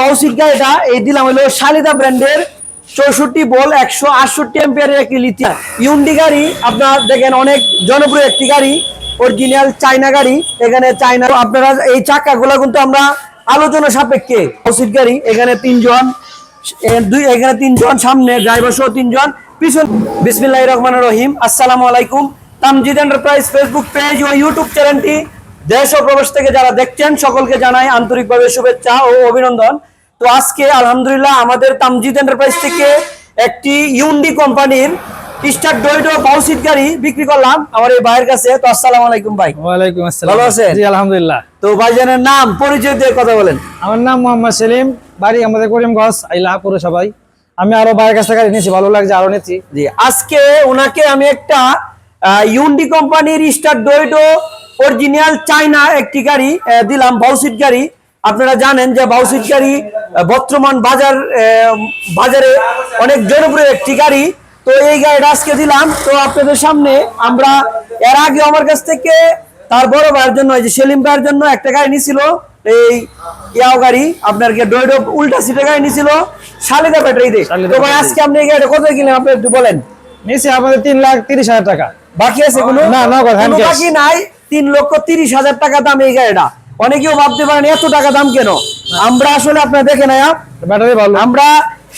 বাউসিট গাড়িটা এই দিলাম হলো শালিদা ব্র্যান্ডের চৌষট্টি বল একশো আটষট্টি এম্পিয়ারের একটি লিথিয়াম। ইউন্ডি গাড়ি, আপনার দেখেন অনেক জনপ্রিয় একটি গাড়ি অরিজিনাল চায়না গাড়ি। এখানে চায়না, আপনারা এই চাকাগুলো কিন্তু আমরা আলোচনা সাপেক্ষে বাউসিট গাড়ি, এখানে তিনজন দুই, এখানে তিনজন, সামনে ড্রাইভার সহ তিনজন, পিছন বিসমিল্লাহ রহমান রহিম। আসসালামু আলাইকুম। তামজিদ এন্টারপ্রাইজ ফেসবুক পেজ ও ইউটিউব চ্যানেলটি দেশ ও প্রবাস থেকে যারা দেখছেন সকলকে জানাই আন্তরিকভাবে শুভেচ্ছা ও অভিনন্দন। তো আজকে আলহামদুলিল্লাহ আমাদের তামজিদ এন্টারপ্রাইজ থেকে একটি ইউন্ডি কোম্পানির স্টার গাড়ি বিক্রি করলাম আমার এই ভাইয়ের কাছে। তো আসসালামু আলাইকুম ভাই। ওয়ালাইকুম আসসালাম। ভালো আছেন? জি আলহামদুলিল্লাহ। তো ভাইজানের নাম পরিচয় দিয়ে কথা বলেন। আমার নাম মোহাম্মদ সেলিম বাড়ি আমাদের করিমগঞ্জ আইলা সবাই। আমি আরও বাইরের কাছ গাড়ি নিয়েছি ভালো লাগছে আরও নিয়েছি। জি আজকে ওনাকে আমি একটা ইউন্ডি কোম্পানির স্টার ডোইডো অরিজিনাল চায়না একটি গাড়ি দিলাম বাউসিট গাড়ি। আপনারা জানেন যে বাউসিট গাড়ি বর্তমান বাজার বাজারে অনেক জনপ্রিয় একটি গাড়ি। তো এই গাড়িটা আজকে দিলাম। তো আপনাদের সামনে আমরা এর আগে আমার কাছ থেকে তার বড় ভাইয়ের জন্য এই যে সেলিম ভাইয়ের জন্য একটা গাড়ি নিছিল এই ইয়াও গাড়ি আপনার কি ডোইডো উল্টা সিটের গাড়ি নিছিল? শালিদা ব্যাটারি দিয়ে। তো ভাই আজকে আপনি এই গাড়িটা কত কিনলেন? আপনি একটু বলেন। নিয়েছি আমাদের তিন লাখ তিরিশ হাজার টাকা। বাকি আছে কোনো? না, hand বাকি নাই? তিন লক্ষ তিরিশ হাজার টাকা দাম এই গাড়িটা। অনেকেও ভাবতে পারেন এত টাকা দাম কেন? আমরা আসলে আপনার দেখে নেয় ব্যাটারি ভালো। আমরা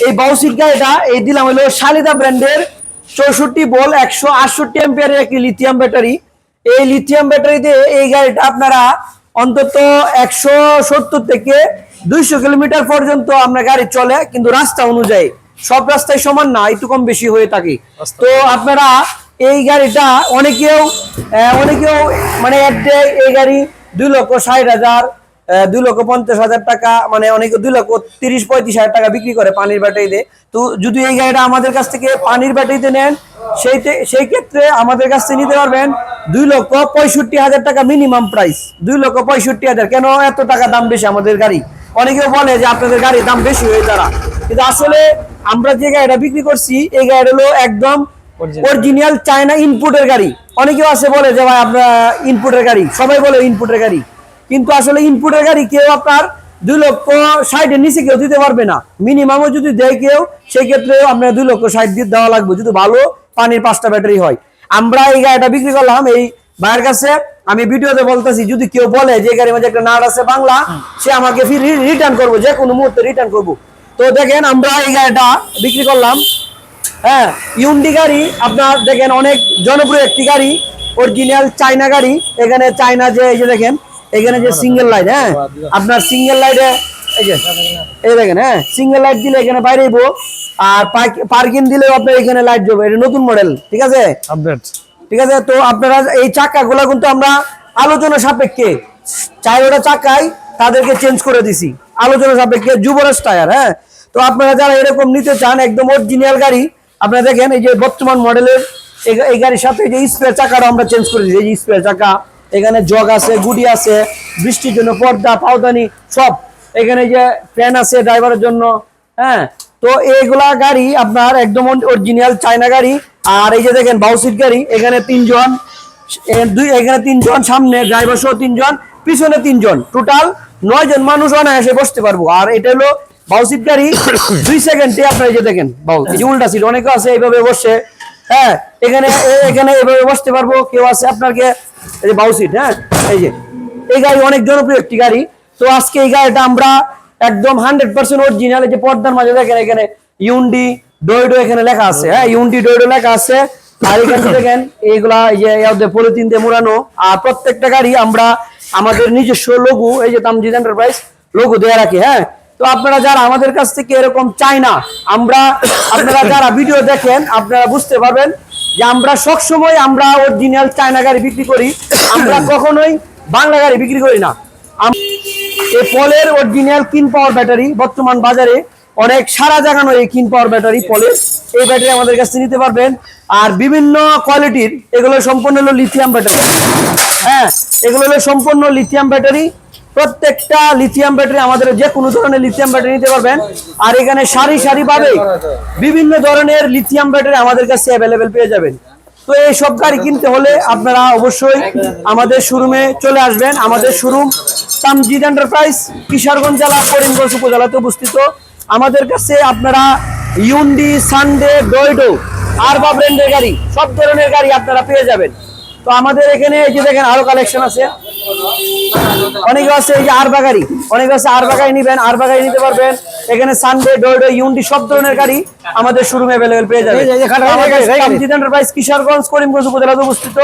এই বাউসিট গাড়িটা এই দিলাম হলো শালিদা ব্র্যান্ডের চৌষট্টি বল একশো আটষট্টি এম্পিয়ারের একটি লিথিয়াম ব্যাটারি এই লিথিয়াম ব্যাটারি দিয়ে এই গাড়িটা আপনারা অন্তত একশো সত্তর থেকে দুইশো কিলোমিটার পর্যন্ত আপনার গাড়ি চলে কিন্তু রাস্তা অনুযায়ী। সব রাস্তায় সমান না একটু কম বেশি হয়ে থাকে। তো আপনারা এই গাড়িটা অনেকেও অনেকেও মানে এই গাড়ি দুই লক্ষ ষাট হাজার দুই লক্ষ পঞ্চাশ হাজার টাকা মানে অনেকে দুই লক্ষ তিরিশ পঁয়ত্রিশ হাজার টাকা বিক্রি করে পানির ব্যাটারিতে তো। যদি এই গাড়িটা আমাদের কাছ থেকে পানির ব্যাটারিতে নেন, সেই সেই ক্ষেত্রে আমাদের কাছ থেকে নিতে পারবেন দুই লক্ষ পঁয়ষট্টি হাজার টাকা মিনিমাম প্রাইস দুই লক্ষ পঁয়ষট্টি হাজার। কেন এত টাকা দাম বেশি আমাদের গাড়ি? অনেকেও বলে যে আপনাদের গাড়ির দাম বেশি হয়ে যারা। কিন্তু আসলে আমরা যে গাড়িটা বিক্রি করছি, এই গাড়িটা হলো একদম। অরিজিনাল চায়না ইনপুটের গাড়ি। অনেকেও আছে বলে যে ভাই আপনার ইনপুটের গাড়ি। সবাই বলে ইনপুটের গাড়ি। কিন্তু আসলে ইনপুটের গাড়ি কেউ আপনার দুই লক্ষ ষাটের নিচে কেউ দিতে পারবে না। মিনিমামও যদি দেয় কেউ সেই ক্ষেত্রে আপনার দুই লক্ষ ষাট দিয়ে দেওয়া লাগবে। যদি ভালো পানির পাঁচটা ব্যাটারি হয়। আমরা এই গাড়িটা বিক্রি করলাম। এই ভাইয়ের কাছে আমি ভিডিওতে বলতেছি, যদি কেউ বলে যে গাড়ির মধ্যে একটা নাট আছে বাংলা, সে আমাকে রিটার্ন করব যে কোনো মুহূর্তে রিটার্ন করব। তো দেখেন, আমরা এই গাড়িটা বিক্রি করলাম। হ্যাঁ ইউন্ডি গাড়ি আপনার দেখেন অনেক জনপ্রিয় একটি গাড়ি অরিজিনাল চায়না গাড়ি। এখানে চায়না যে এই যে দেখেন এখানে যে সিঙ্গেল লাইট হ্যাঁ আপনার সিঙ্গেল লাইটে এই যে এই দেখেন হ্যাঁ সিঙ্গেল লাইট দিলে এখানে বাইরে আর পার্কিং দিলেও আপনার এখানে লাইট যাবে এটা নতুন মডেল ঠিক আছে? আপডেট ঠিক আছে তো আপনারা এই চাকাগুলো কিন্তু আমরা আলোচনা সাপেক্ষে চারোটা চাকাই তাদেরকে চেঞ্জ করে দিছি। আলোচনা সাপেক্ষে যুবরাজ টায়ার হ্যাঁ। তো আপনারা যারা এরকম নিতে চান একদম অরিজিনাল গাড়ি আপনারা দেখেন, এই যে বর্তমান মডেলের এই- গাড়ির সাথে এই যে স্প্রে চাকাটা আমরা চেঞ্জ করে দিই এই যে স্পেয়ার চাকা, এখানে জগ আছে গুডি আছে, বৃষ্টির জন্য পর্দা, পাওদানি, সব। এখানে যে ফ্যান আছে ড্রাইভারের জন্য হ্যাঁ? তো এইগুলা গাড়ি আপনার একদম অরিজিনাল চায়না গাড়ি। আর এই যে দেখেন বাউসিট গাড়ি, এখানে তিনজন দুই এখানে তিনজন, সামনে ড্রাইভার সহ তিনজন, পিছনে তিনজন। টোটাল নয় জন মানুষ অনায়াসে বসতে পারব। আর এটা হলো বাউসিট গাড়ি, দুই সেকেন্ডে আপনার যে দেখেন বাউ এই যে উল্টা সিট অনেকে আছে এইভাবে বসে হ্যাঁ এখানে এখানে এভাবে বসতে পারব, কেউ আছে আপনাকে, এই যে বাউসিট হ্যাঁ এই যে, এই গাড়ি অনেক জনপ্রিয় একটি গাড়ি, তো আজকে এই গাড়িটা আমরা একদম হান্ড্রেড পার্সেন্ট অরিজিনাল যে পর্দার মাঝে দেখেন এখানে ইউন্ডি ডোইডো এখানে লেখা আছে হ্যাঁ ইউন্ডি ডোইডো লেখা আছে, আর এখানে দেখেন, এইগুলা, এই যে পলিথিন দিয়ে মোড়ানো, আর প্রত্যেকটা গাড়ি আমরা আমাদের নিজস্ব লঘু এই যে তামজিদ এন্টারপ্রাইজ লঘু দেয়া রাখি হ্যাঁ তো আপনারা যারা আমাদের কাছ থেকে এরকম চাই না আমরা আপনারা যারা ভিডিও দেখেন আপনারা বুঝতে পারবেন যে আমরা সবসময় আমরা অরিজিনাল চায়না গাড়ি বিক্রি করি আমরা কখনোই বাংলা গাড়ি বিক্রি করি না। এই পলের অরিজিনাল কিন পাওয়ার ব্যাটারি বর্তমান বাজারে অনেক সারা জাগানো এই কিন পাওয়ার ব্যাটারি পলের এই ব্যাটারি আমাদের কাছে নিতে পারবেন। আর বিভিন্ন কোয়ালিটির এগুলো সম্পূর্ণ হলো লিথিয়াম ব্যাটারি হ্যাঁ এগুলো হলো সম্পূর্ণ লিথিয়াম ব্যাটারি প্রত্যেকটা লিথিয়াম ব্যাটারি আমাদের যে কোনো ধরনের লিথিয়াম ব্যাটারি নিতে পারবেন। আর এখানে সারি সারি পাবে বিভিন্ন ধরনের লিথিয়াম ব্যাটারি আমাদের কাছে অ্যাভেলেবেল পেয়ে যাবেন। তো এই সব গাড়ি কিনতে হলে আপনারা অবশ্যই আমাদের শোরুমে চলে আসবেন। আমাদের শোরুম তামজিদ এন্টারপ্রাইজ কিশোরগঞ্জ জেলা, করিমগঞ্জ উপজেলাতে অবস্থিত। আমাদের কাছে আপনারা ইউন্ডি সানডে ডয়ডো আর বা ব্র্যান্ডের গাড়ি, সব ধরনের গাড়ি আপনারা পেয়ে যাবেন। তো আমাদের এখানে এই যে দেখেন আরও কালেকশন আছে। অনেকে আছে এই যে আর গাড়ি অনেকে আছে আর গাড়ি নিবেন আর গাড়ি নিতে পারবেন। এখানে সানডে ডোডো ইউনডি সব ধরনের গাড়ি আমাদের শোরুমে অ্যাভেলেবেল পেয়ে যাবে যে- কিশোরগঞ্জ করিমগঞ্জ উপজেলাতে অবস্থিত